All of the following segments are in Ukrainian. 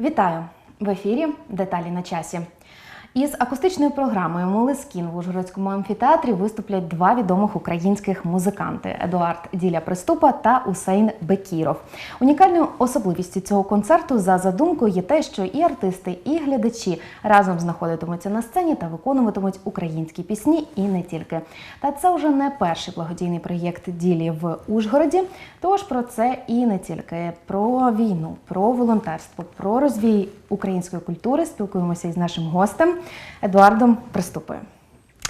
Вітаю в ефірі. Деталі на часі. Із акустичною програмою Молескін в Ужгородському амфітеатрі виступлять два відомих українських музиканти Едуард Діля Приступа та Усейн Бекіров. Унікальною особливістю цього концерту за задумкою є те, що і артисти, і глядачі разом знаходитимуться на сцені та виконуватимуть українські пісні, і не тільки. Та це вже не перший благодійний проєкт Ділі в Ужгороді. Тож про це і не тільки про війну, про волонтерство, про розвій української культури спілкуємося із нашим гостем Едуардом Приступою.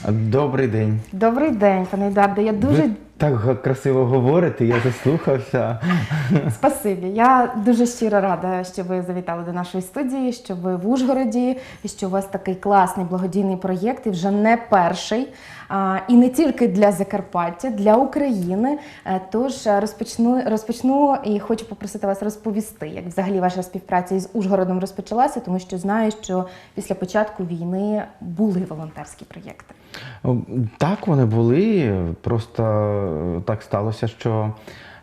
Добрий день. Добрий день, пане Едуарде. Я дуже Ви так красиво говорите, я заслухався. спасибі. Я дуже щиро рада, що ви завітали до нашої студії, що ви в Ужгороді, і що у вас такий класний благодійний проєкт, і вже не перший. І не тільки для Закарпаття, для України. Е, Тож е, розпочну розпочну і хочу попросити вас розповісти, як взагалі ваша співпраця із Ужгородом розпочалася, тому що знаю, що після початку війни були волонтерські проєкти. Так вони були. Просто е, так сталося, що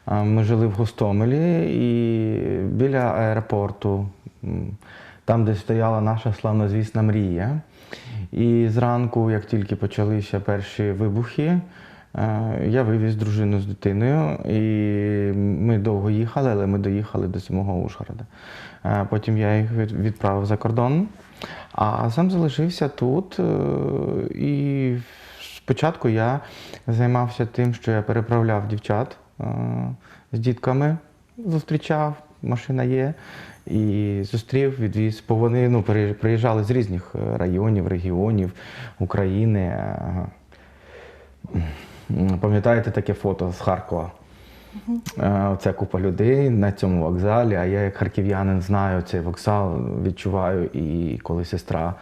ми жили в Гостомелі і біля аеропорту, там, де стояла наша славнозвісна мрія. І зранку, як тільки почалися перші вибухи, е, я вивіз дружину з дитиною, і ми довго їхали, але ми доїхали до самого Ужгорода. Е, Потім я їх відправив за кордон, а сам залишився тут. е, І спочатку я займався тим, що я переправляв дівчат з дітками, зустрічав, машина є. І зустрів, відвіз, бо вони ну, приїжджали з різних е, районів, регіонів України. Пам'ятаєте таке фото з Харкова? Е, Оце купа людей на цьому вокзалі, а я як харків'янин знаю цей вокзал, відчуваю. І коли сестра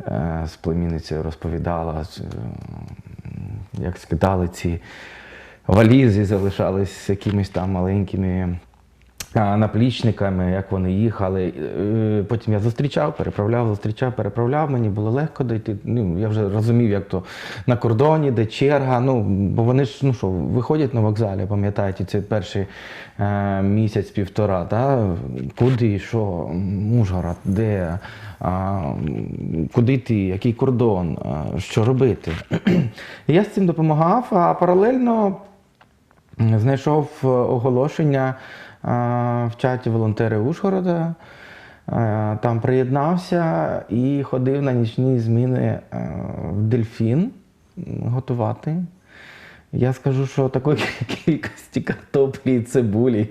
е, з племінницею розповідала, як скидали ці валізи, залишались якимись там маленькими наплічниками, як вони їхали. Е, Потім я зустрічав, переправляв, зустрічав, переправляв. Мені було легко дойти. Ну, я вже розумів, як то на кордоні, де черга. Ну, бо вони ж ну що, виходять на вокзалі, пам'ятаєте, це перший е, місяць-півтора. Та? Куди, що, Ужгород, де, а, куди йти, який кордон, а, що робити. Я з цим допомагав, а паралельно знайшов е, оголошення в чаті волонтери Ужгорода. Е, Там приєднався і ходив на нічні зміни е, в дельфін готувати. Я скажу, що такої кількості картоплі і цибулі,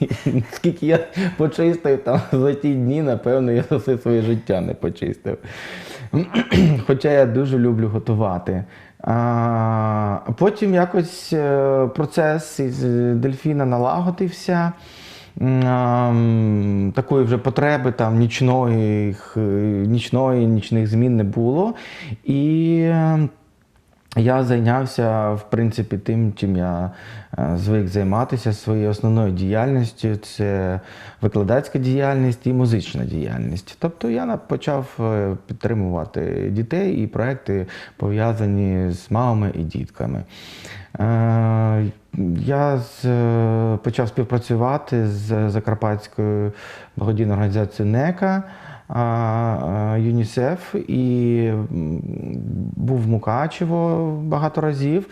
скільки я почистив там за ті дні, напевно, я за все своє життя не почистив. Хоча я дуже люблю готувати. А, потім якось е, процес із дельфіна налагодився. Такої вже потреби там нічної, нічної, нічних змін не було. І е, я зайнявся, в принципі, тим, чим я е, звик займатися своєю основною діяльністю. Це викладацька діяльність і музична діяльність. Тобто я почав е, підтримувати дітей і проекти пов'язані з мамами і дітками. Е, Я почав співпрацювати з Закарпатською благодійною організацією НЕКА. ЮНІСЕФ і був в Мукачево багато разів,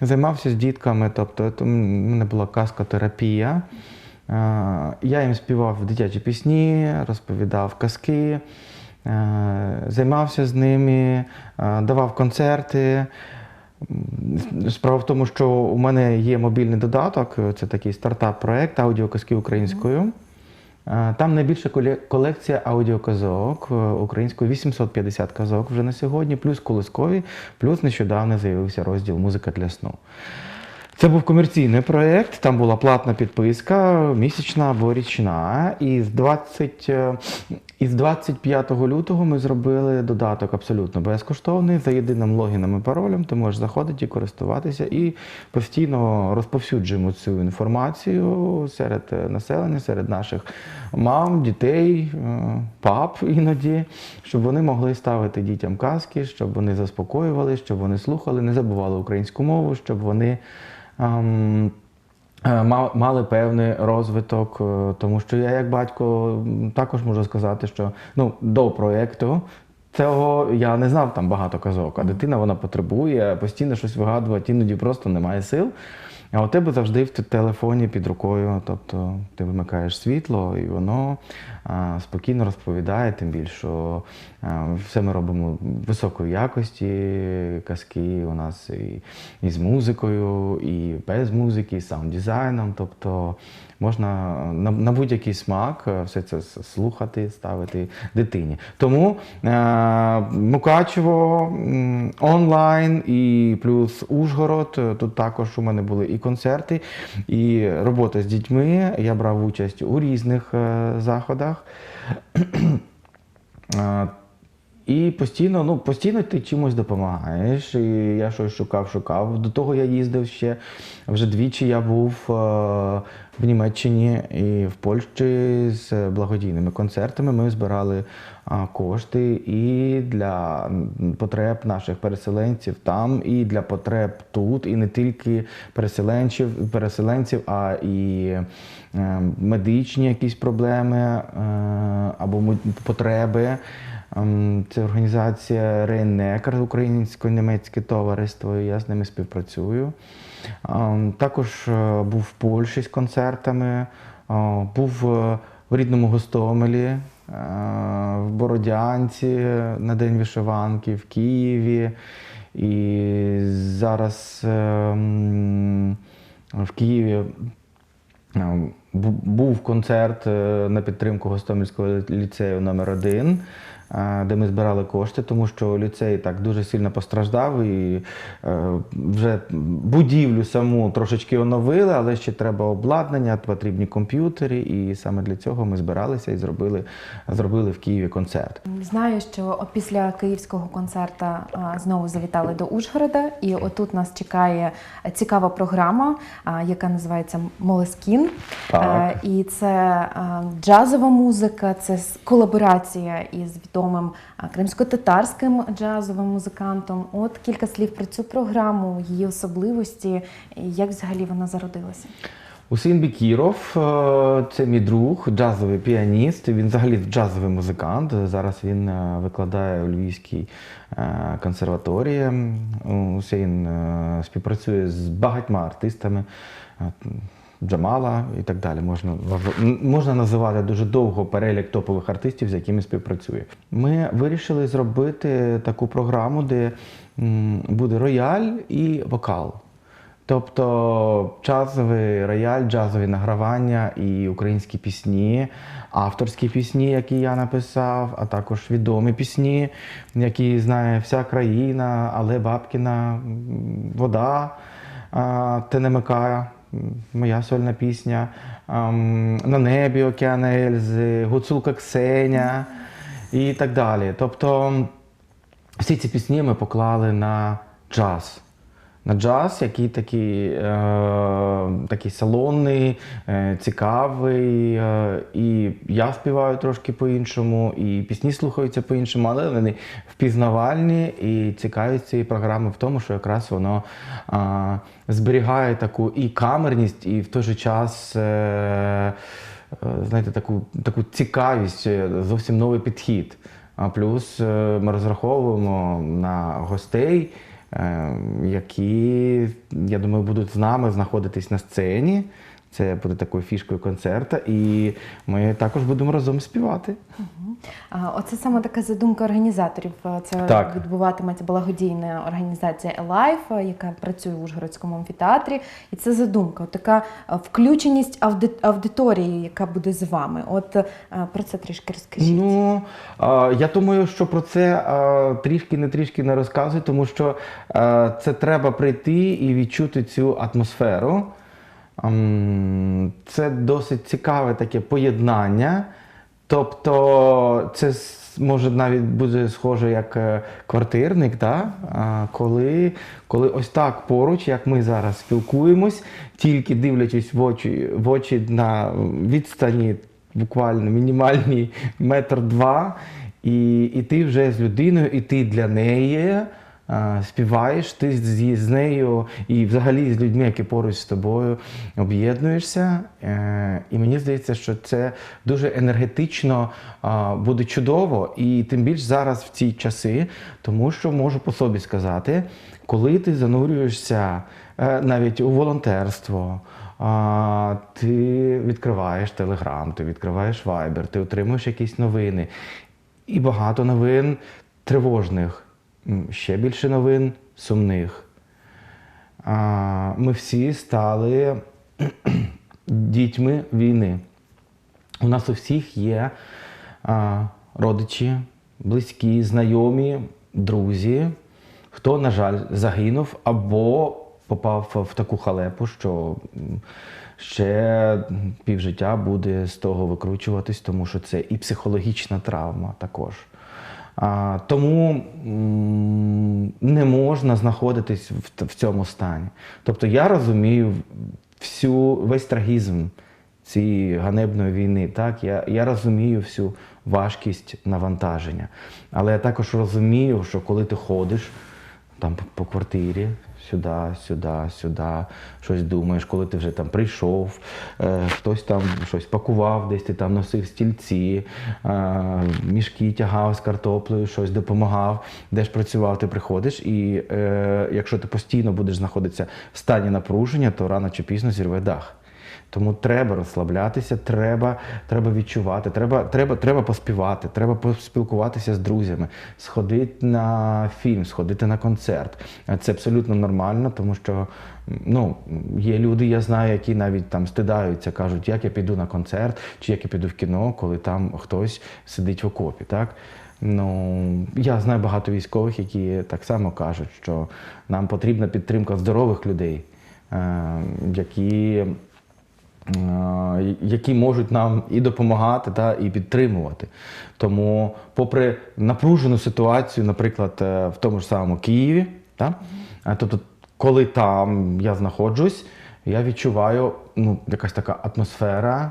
займався з дітками, тобто в мене була казкотерапія. Я їм співав дитячі пісні, розповідав казки, е, займався з ними, е, давав концерти. Справа в тому, що у мене є мобільний додаток, це такий стартап-проект аудіоказки українською. Там найбільша колекція аудіоказок е, українською 850 казок вже на сьогодні, плюс колискові, плюс нещодавно з'явився розділ Музика для сну. Це був комерційний проєкт, там була платна підписка, місячна або річна. І з 20, е, і з 25 лютого ми зробили додаток абсолютно безкоштовний за єдиним логіном і паролем. Ти можеш заходити і користуватися і постійно розповсюджуємо цю інформацію серед е, населення, серед наших мам, дітей, е, пап іноді, щоб вони могли ставити дітям казки, щоб вони заспокоювали, щоб вони слухали, не забували українську мову, щоб вони ем, мали певний розвиток, е, тому що я, як батько, також можу сказати, що ну, до проєкту. Цього я не знав там багато казок, а дитина вона потребує постійно щось вигадувати, іноді просто немає сил. А у тебе завжди в телефоні під рукою, тобто ти вимикаєш світло, і воно а, спокійно розповідає, тим більше, а, все ми робимо високої якості, казки у нас і, і з музикою, і без музики, і з саунд-дизайном. Тобто можна на, на будь-який смак е, все це слухати, ставити дитині. Тому е, Мукачево онлайн і плюс Ужгород. Е, Тут також у мене були і концерти, і робота з дітьми. Я брав участь у різних е, заходах. Е, І постійно, ну, постійно ти чимось допомагаєш. І я щось шукав, шукав. До того я їздив ще вже двічі. Я був е, в Німеччині і в Польщі з благодійними концертами. Ми збирали а, кошти і для потреб наших переселенців там, і для потреб тут, і не тільки переселенців, переселенців, а і е, медичні якісь проблеми е, або потреби. Ем, Це організація Рейнекар, українсько-німецьке товариство, я з ними співпрацюю. Ем, Також е, був в Польщі з концертами, е, був е, в рідному Гостомелі, в Бородянці на День вишиванки, в Києві. І зараз ем, в Києві Був концерт на підтримку Гостомельського ліцею номер 1 де ми збирали кошти, тому що ліцей так дуже сильно постраждав і е, вже будівлю саму трошечки оновили, але ще треба обладнання, потрібні комп'ютери, і саме для цього ми збиралися і зробили, зробили в Києві концерт. Знаю, що після київського концерту знову завітали до Ужгорода, і отут нас чекає цікава програма, яка називається Молескін. Так. І це джазова музика, це колаборація із відомим кримсько-татарським джазовим музикантом. От кілька слів про цю програму, її особливості, як взагалі вона зародилася. Усін Бікіров е, це мій друг, джазовий піаніст. Він взагалі джазовий музикант. Зараз він е, викладає у Львівській е, консерваторії. Усін е, співпрацює з багатьма артистами. Джамала і так далі. Можна, можна називати дуже довго перелік топових артистів, з якими співпрацює. Ми вирішили зробити таку програму, де буде рояль і вокал. Тобто джазовий рояль, джазові награвання і українські пісні, авторські пісні, які я написав, а також відомі пісні, які знає вся країна, Але Бабкіна, Вода, а, ТНМК, м, моя сольна пісня, ам, На небі Океана Ельзи, Гуцулка Ксеня і так далі. Тобто всі ці пісні ми поклали на джаз. Джаз, який такий, е, такий салонний, е, цікавий. Е, і я співаю трошки по-іншому, і пісні слухаються по-іншому, але вони впізнавальні і цікавість цієї програми в тому, що якраз воно е, зберігає таку і камерність, і в той же час. Е, е, знаєте, таку, таку цікавість, е, зовсім новий підхід. А плюс е, ми розраховуємо на гостей, які, я думаю, будуть з нами знаходитись на сцені. Це буде такою фішкою концерту, і ми також будемо разом співати. А, Оце саме така задумка організаторів. Це Так. відбуватиметься благодійна організація Alive, яка працює в Ужгородському амфітеатрі. І це задумка, така включеність ауди- аудиторії, яка буде з вами. От про це трішки розкажіть. Ну я думаю, що про це трішки не трішки не розказую, тому що це треба прийти і відчути цю атмосферу. Це досить цікаве таке поєднання. Тобто, це може навіть буде схоже як е, квартирник, да? коли, коли ось так поруч, як ми зараз спілкуємось, тільки дивлячись в очі, в очі на відстані буквально мінімальні метр два, і, і ти вже з людиною, і ти для неї. Е, співаєш, ти з, з нею і взагалі з людьми, які поруч з тобою об'єднуєшся. Е, І мені здається, що це дуже енергетично буде чудово, і тим більш зараз в ці часи, тому що можу по собі сказати, коли ти занурюєшся е, навіть у волонтерство. А, ти відкриваєш Телеграм, ти відкриваєш Viber, ти отримуєш якісь новини. І багато новин тривожних, ще більше новин сумних. Ми всі стали дітьми війни. У нас у всіх є родичі, близькі, знайомі, друзі, хто, на жаль, загинув або попав в таку халепу, що ще півжиття буде з того викручуватись, тому що це і психологічна травма також. Тому не можна знаходитись в, цьому стані. Тобто я розумію всю весь трагізм цієї ганебної війни. Так? Я, я розумію всю важкість навантаження. Але я також розумію, що коли ти ходиш там по квартирі, сюди, сюди, сюди, щось думаєш, коли ти вже там прийшов, е, хтось там щось пакував, десь ти там носив стільці, е, мішки тягав з картоплею, щось допомагав, де ж працював, ти приходиш, і е, якщо ти постійно будеш знаходитися в стані напруження, то рано чи пізно зірве дах. Тому треба розслаблятися, треба, треба відчувати, треба, треба, треба поспівати, треба поспілкуватися з друзями, сходити на фільм, сходити на концерт. Це абсолютно нормально, тому що ну, є люди, я знаю, які навіть там стидаються, кажуть, як я піду на концерт, чи як я піду в кіно, коли там хтось сидить в окопі. Так? Ну, я знаю багато військових, які так само кажуть, що нам потрібна підтримка здорових людей, е, які які можуть нам і допомагати, та, і підтримувати. Тому, попри напружену ситуацію, наприклад, е, в тому ж самому Києві, та, е, тобто, коли там я знаходжусь, я відчуваю ну, якась така атмосфера,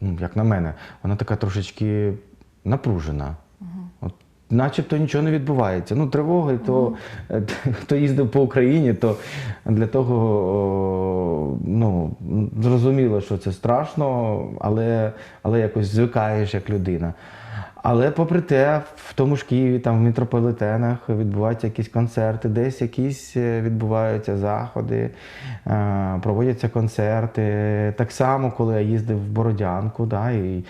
ну, як на мене, вона така трошечки напружена. Начебто нічого не відбувається. Ну, тривоги, то хто їздив по Україні, то для того о, ну, зрозуміло, що це страшно, але, але якось звикаєш як людина. Але попри те, в тому ж Києві, там в метрополітенах відбуваються якісь концерти, десь якісь е, відбуваються заходи, е, проводяться концерти. Так само, коли я їздив в Бородянку, да, і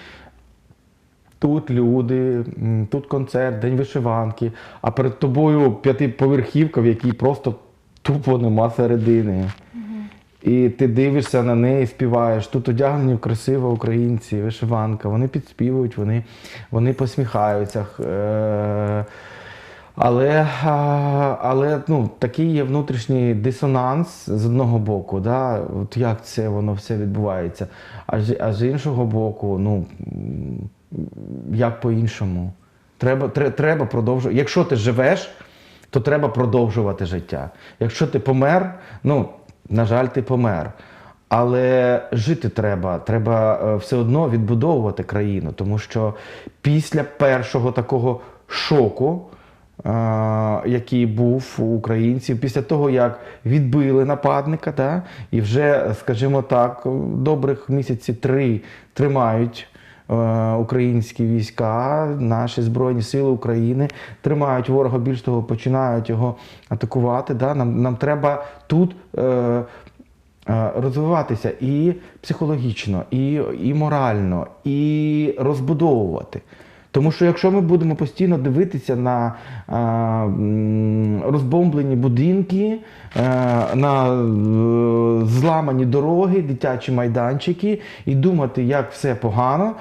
Тут люди, тут концерт, день вишиванки, а перед тобою п'ятиповерхівка, в якій просто тупо нема середини. І ти дивишся на неї, співаєш. Тут одягнені красиво українці, вишиванка. Вони підспівують, вони, вони посміхаються. Е, Але, але ну, такий є внутрішній дисонанс з одного боку, да? От як це воно все відбувається. А а з іншого боку, ну як по-іншому. Треба, тре- треба продовжувати. Якщо ти живеш, то треба продовжувати життя. Якщо ти помер, ну, на жаль, ти помер. Але жити треба, треба е, все одно відбудовувати країну, тому що після першого такого шоку, е, який був у українців, після того, як відбили нападника, да, і вже, скажімо так, добрих місяці три тримають е, українські війська, наші Збройні Сили України тримають ворога, більш того, починають його атакувати. Да? Нам, нам треба тут. Е, е, Розвиватися і психологічно, і, і морально, і розбудовувати. Тому що якщо ми будемо постійно дивитися на е, розбомблені будинки, е, на е, зламані дороги, дитячі майданчики, і думати, як все погано,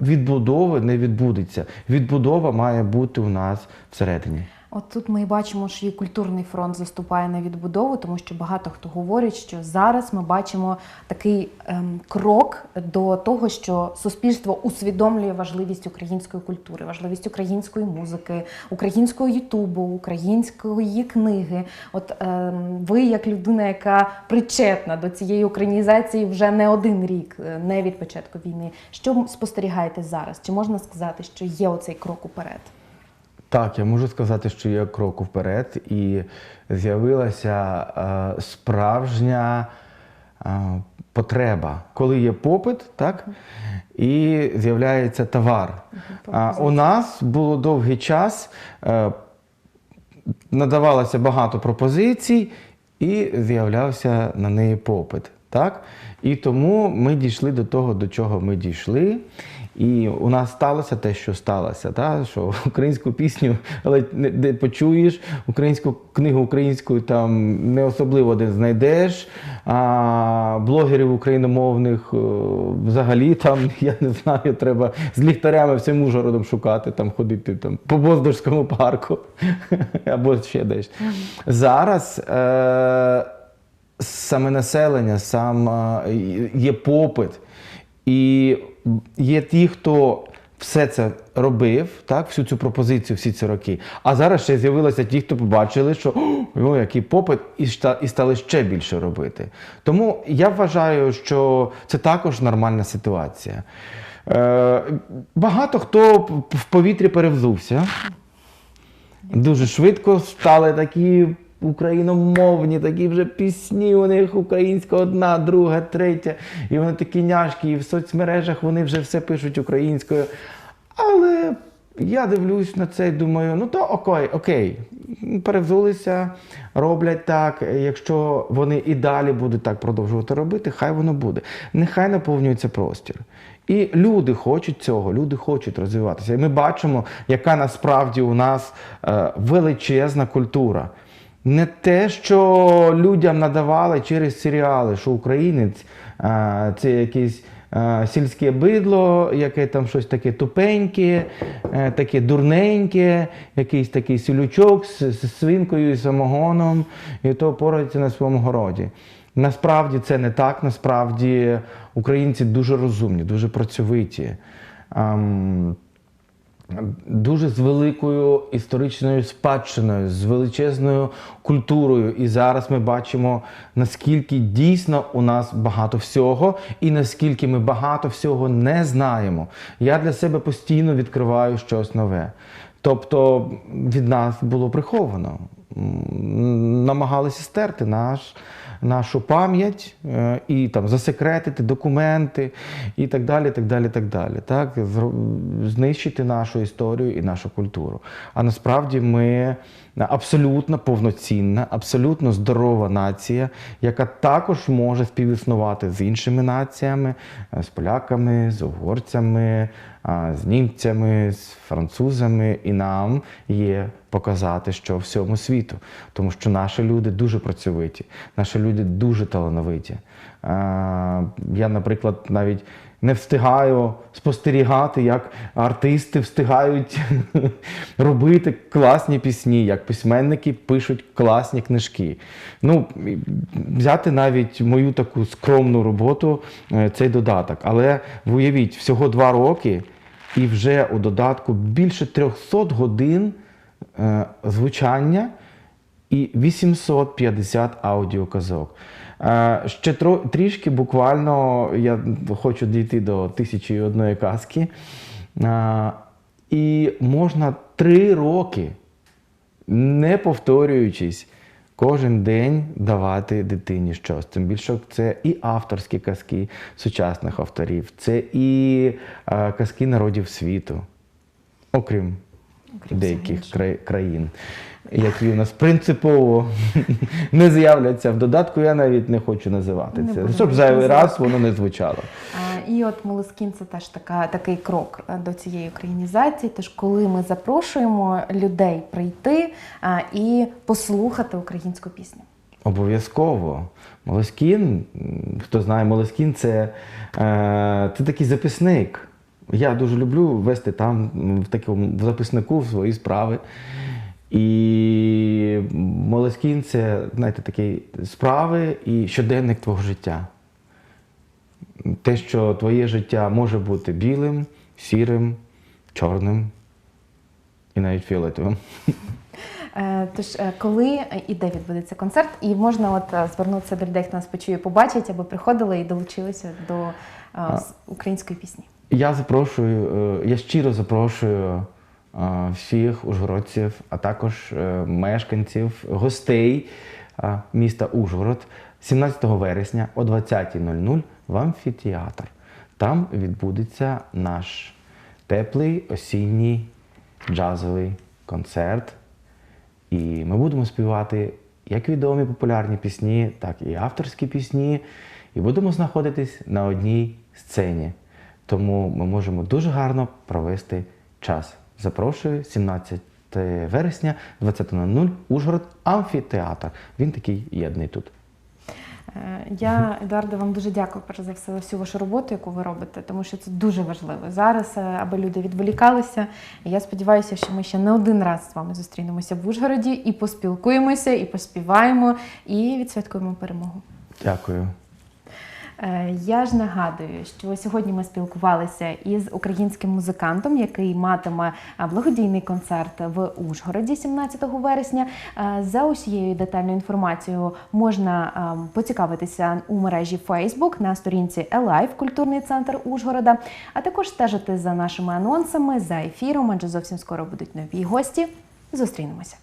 відбудови не відбудеться. Відбудова має бути у нас всередині. От тут ми і бачимо, що і культурний фронт заступає на відбудову, тому що багато хто говорить, що зараз ми бачимо такий ем, крок до того, що суспільство усвідомлює важливість української культури, важливість української музики, українського ютубу, української книги. От ем, ви, як людина, яка причетна до цієї українізації вже не один рік, е, не від початку війни. Що спостерігаєте зараз? Чи можна сказати, що є оцей крок уперед? Так, я можу сказати, що є крок вперед, і з'явилася е, справжня е, потреба, коли є попит, так, і з'являється товар. А, у нас було довгий час, е, надавалося багато пропозицій, і з'являвся на неї попит. Так? І тому ми дійшли до того, до чого ми дійшли. І у нас сталося те, що сталося, та? що українську пісню але не почуєш, українську книгу українською там не особливо де знайдеш. А блогерів україномовних е, взагалі там, я не знаю, треба з ліхтарями всім Ужгородом шукати, там ходити там, по Боздорському парку або ще десь. Зараз. Е- саме населення, сам е, є попит. І є ті, хто все це робив, так, всю цю пропозицію, всі ці роки. А зараз ще з'явилися ті, хто побачили, що о, який попит, і, і стали ще більше робити. Тому я вважаю, що це також нормальна ситуація. Е, багато хто в повітрі перевзувся. Дуже швидко стали такі україномовні, такі вже пісні у них українська одна, друга, третя. І вони такі няшкі, і в соцмережах вони вже все пишуть українською. Але я дивлюсь на це і думаю, ну то окей, окей, перевзулися, роблять так. Якщо вони і далі будуть так продовжувати робити, хай воно буде. Нехай наповнюється простір. І люди хочуть цього, люди хочуть розвиватися. І ми бачимо, яка насправді у нас е, величезна культура. Не те, що людям надавали через серіали, що українець це якийсь сільське бидло, яке там щось таке тупеньке, е, таке дурненьке, якийсь такий сілючок з, з свинкою і самогоном, і то порається на своєму городі. Насправді це не так. Насправді українці дуже розумні, дуже працьовиті. Дуже з великою історичною спадщиною, з величезною культурою. І зараз ми бачимо, наскільки дійсно у нас багато всього, і наскільки ми багато всього не знаємо. Я для себе постійно відкриваю щось нове. Тобто від нас було приховано. Намагалися стерти наш, нашу пам'ять е, і там засекретити документи і так далі. так далі, так далі. Так? Зро- Знищити нашу історію і нашу культуру. А насправді ми абсолютно повноцінна, абсолютно здорова нація, яка також може співіснувати з іншими націями, е, з поляками, з угорцями, з німцями, з французами. І нам є показати, що всьому світу. Тому що наші люди дуже працьовиті, наші люди дуже талановиті. Я, наприклад, навіть не встигаю спостерігати, як артисти встигають робити класні пісні, як письменники пишуть класні книжки. Ну, взяти навіть мою таку скромну роботу, е, цей додаток. Але уявіть, всього два роки, і вже у додатку більше 300 годин звучання і 850 аудіоказок. Е, Ще трішки буквально я хочу дійти до тисячі і одної казки. Е, І можна три роки, не повторюючись, кожен день давати дитині щось. Тим більше це і авторські казки сучасних авторів, це і е, казки народів світу, Окрім деяких країн, які у нас принципово не з'являться в додатку. Я навіть не хочу називати Не це, щоб зайвий раз воно не звучало. І от Молескін це теж така, такий крок е, до цієї українізації. Тож, коли ми запрошуємо людей прийти і послухати українську пісню. Обов'язково. Молескін, хто знає, Молескін це, е, це такий записник. Я дуже люблю вести там в такому в записнику свої справи. І Молескін це, знаєте, такі справи і щоденник твого життя. Те, що твоє життя може бути білим, сірим, чорним і навіть фіолетовим. Е, Тож, е, коли і де відбудеться концерт, і можна от е, звернутися до людей, хто нас почує, побачить, аби приходили і долучилися до української пісні. Я запрошую, е, я щиро запрошую е, всіх ужгородців, а також е, мешканців, гостей міста Ужгород 17 вересня о 20.00 в амфітеатр. Там відбудеться наш теплий осінній джазовий концерт. І ми будемо співати як відомі популярні пісні, так і авторські пісні. І будемо знаходитись на одній сцені. Тому ми можемо дуже гарно провести час. Запрошую 17 вересня, 20.00, Ужгород, амфітеатр. Він такий єдний тут. Е, Я, Едуарде, вам дуже дякую перш за все за всю вашу роботу, яку ви робите, тому що це дуже важливо зараз, е, аби люди відволікалися. І я сподіваюся, що ми ще не один раз з вами зустрінемося в Ужгороді і поспілкуємося, і поспіваємо, і відсвяткуємо перемогу. Дякую. Е, Я ж нагадую, що сьогодні ми спілкувалися із українським музикантом, який матиме е, благодійний концерт в Ужгороді 17 вересня. Е, За усією детальною інформацією можна поцікавитися у мережі Facebook на сторінці Alive культурний центр Ужгорода, а також стежити за нашими анонсами за ефіром, адже зовсім скоро будуть нові гості. Зустрінемося.